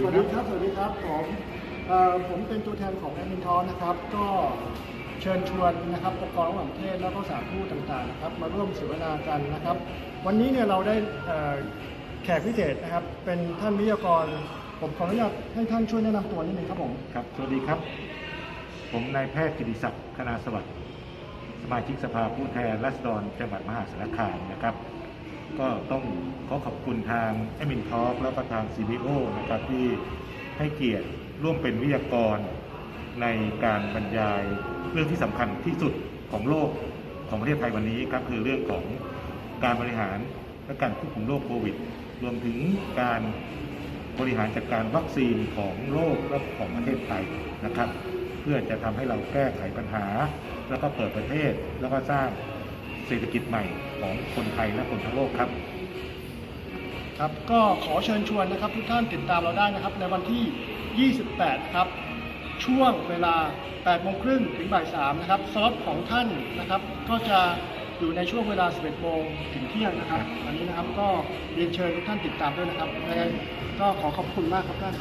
สวัสดีครับ สวัสดีครับผมผมเป็นตัวแทนของแอมินทอนนะครับ ก็เชิญชวนนะครับองค์กรระหว่างประเทศแล้วก็สาทูตต่างๆนะครับ มาร่วมเสวนากันนะครับ วันนี้เนี่ยเราได้แขกพิเศษนะครับ เป็นท่านวิทยากร ผมขออนุญาตให้ท่านช่วยแนะนำตัวนิดนึงครับผมครับ สวัสดีครับ ผมนายแพทย์กิติศักดิ์คณาสวัสดิ์สมาชิกสภาผู้แทนราษฎรจังหวัดมหาสารคามนะครับ ก็ต้องขอขอบคุณทางแอมินทอล์กแล้วก็ทาง CBO นะครับที่ให้เกียรติร่วมเป็นวิทยากร ในการบรรยายเรื่องที่สำคัญที่สุดของโลกของประเทศไทยวันนี้ครับคือเรื่องของการบริหารและการควบคุมโรคโควิด รวมถึงการบริหารจัดการวัคซีนของโลกและของประเทศไทยนะครับ เพื่อจะทำให้เราแก้ไขปัญหา แล้วก็เปิดประเทศแล้วก็สร้าง เศรษฐกิจใหม่ของคนไทยและคนทั้งโลกครับครับก็ขอเชิญชวนนะครับทุกท่านติดตามเราได้นะครับ ในวันที่ 28นะครับ ช่วงเวลา 8 โมงครึ่งถึงบ่าย 3 นะครับซอฟต์ของท่านนะครับ ก็จะอยู่ในช่วงเวลา 11 โมงถึงเที่ยงนะครับ อันนี้นะครับก็เรียนเชิญทุกท่านติดตามด้วยนะครับยังไงก็ขอขอบคุณมากครับท่าน